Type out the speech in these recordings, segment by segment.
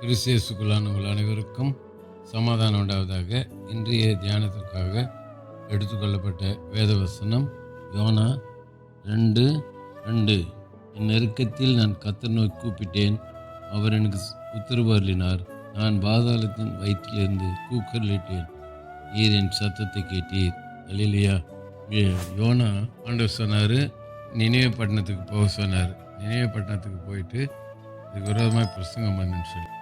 கிறிஸ்தியசுக்குள்ளான உங்கள் அனைவருக்கும் சமாதானம் உண்டாவதாக இன்றைய தியானத்திற்காக எடுத்துக்கொள்ளப்பட்ட வேதவசனம் யோனா ரெண்டு ரெண்டு. என் நெருக்கத்தில் நான் கத்தர் நோக்கி கூப்பிட்டேன். அவர் எனக்கு உத்தரவு அருளினார் நான் பாதாளத்தின் வயிற்றிலிருந்து கூக்கரலிட்டேன். நீர் என் சத்தத்தை கேட்டீர். அல்லையா யோனா ஆண்டவர் சொன்னார் நினைவு பட்டணத்துக்கு போக சொன்னார். நினைவு பட்டணத்துக்கு போயிட்டு இதுக்கு விரோதமாக பிரசங்கம் பண்ணுன்னு சொல்லி.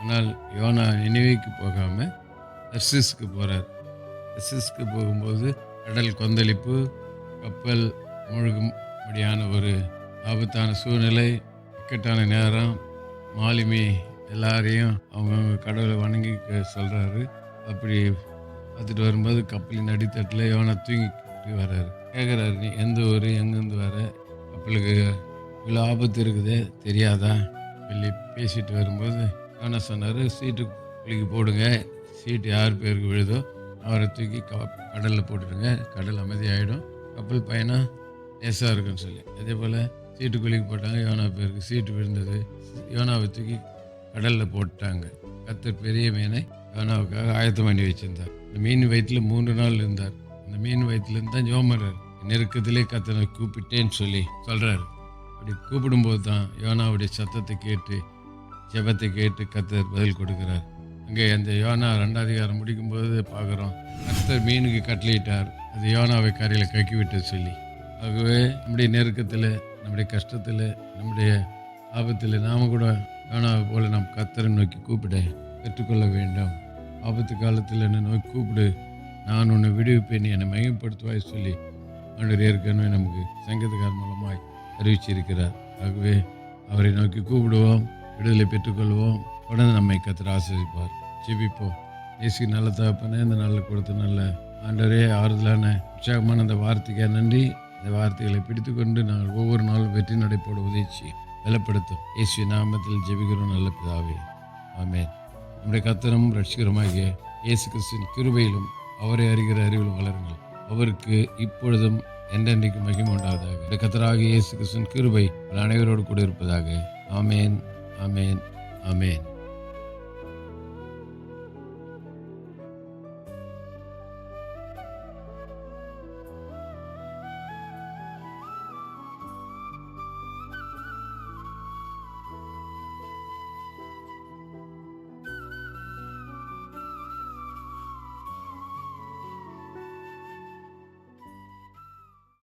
ஆனால் யோனா நினைவுக்கு போகாமல் தர்சிஸ்க்கு போகிறார் தர்சிஸ்க்கு போகும்போது கடல் கொந்தளிப்பு கப்பல் முழுகும்படியான ஒரு ஆபத்தான சூழ்நிலை இக்கட்டான நேரம். மாலுமி எல்லாரையும் அவங்கவுங்க கடவுளை வணங்கி சொல்கிறாரு அப்படி பார்த்துட்டு வரும்போது கப்பலின் அடித்தட்டில் யோனா தூங்கிட்டு வர்றாரு. கேட்குறாரு நீ எந்த ஊர்? எங்கேருந்து வர? கப்பலுக்கு இவ்வளோ ஆபத்து இருக்குதே தெரியாதா? சொல்லி பேசிட்டு வரும்போது யோனா சொன்னார் சீட்டு குளிக்கு போடுங்க. சீட்டு யார் பேருக்கு விழுதோ அவரை தூக்கி க கடலில் போட்டுடுங்க கடல் அமைதியாகிடும் கப்பல் பயணம் லேசாக இருக்குன்னு சொல்லி. அதே போல் சீட்டு குளிக்கு போட்டாங்க. யோனா பேருக்கு சீட்டு விழுந்தது. யோனாவை தூக்கி கடலில் போட்டாங்க. கத்தர் பெரிய மீனை யோனாவுக்காக ஆயத்தம் பண்ணி வச்சுருந்தார். இந்த மீன் வயிற்றில் மூன்று நாள் இருந்தார். அந்த மீன் வயிற்றுலேருந்து தான் ஜோமரார் நெருக்கத்திலே கத்தனை கூப்பிட்டேன்னு சொல்லி சொல்கிறாரு அப்படி கூப்பிடும்போது தான் யோனாவுடைய சத்தத்தை கேட்டு ஜெபத்தை கேட்டு கத்தர் பதில் கொடுக்கிறார். அங்கே அந்த யோனா ரெண்டாதிகாரம் முடிக்கும் முடிக்கும்போது பார்க்குறோம். கத்தர் மீனுக்கு கட்டளையிட்டார். அது யோனாவை கரையில் கக்கிவிட்டு சொல்லி. ஆகவே நம்முடைய நெருக்கத்தில் நம்முடைய கஷ்டத்தில் நம்முடைய ஆபத்தில் நாம் கூட யோனாவை போல நாம் கத்தரை நோக்கி கூப்பிட கற்றுக்கொள்ள வேண்டும். ஆபத்து காலத்தில் என்னை நோக்கி கூப்பிடு. நான் உன்னை விடுவிப்பேன் என்னை மையப்படுத்துவாய் சொல்லி ஆண்டவர் ஏற்கனவே நமக்கு சங்கீதக்கார் மூலமாய் அறிவிச்சிருக்கிறார். ஆகவே அவரை நோக்கி கூப்பிடுவோம். விடுதலை பெற்றுக்கொள்வோம். உடனே நம்மை கத்திர ஆசிரிப்பார் ஜெபிப்போம். இயேசு நல்ல தகப்பனே இந்த நாளில் கொடுத்த நல்ல ஆண்டரே ஆறுதலான உற்சாகமான அந்த வார்த்தைக்காக நன்றி. இந்த வார்த்தைகளை பிடித்துக்கொண்டு நாங்கள் ஒவ்வொரு நாளும் வெற்றி நடைபோட உதவிச்சு பலப்படுத்தும். இயேசு நாமத்தில் ஜெபிக்கிறோம் நல்ல பிதாவே. ஆமே நம்முடைய கத்தரும் ரட்சிகரமாகிய இயேசு கிறிஸ்தின் கிருபையிலும் அவரை அறிகிற அறிவிலும் வளருங்கள். அவருக்கு இப்பொழுதும் என்றென்றைக்கு மகிமை உண்டாவதாக. இந்த கத்தராகிய இயேசு கிறிஸ்தின் கிருபை அனைவரோடு கூட இருப்பதாக. ஆமேன். ஆமேன் ஆமேன்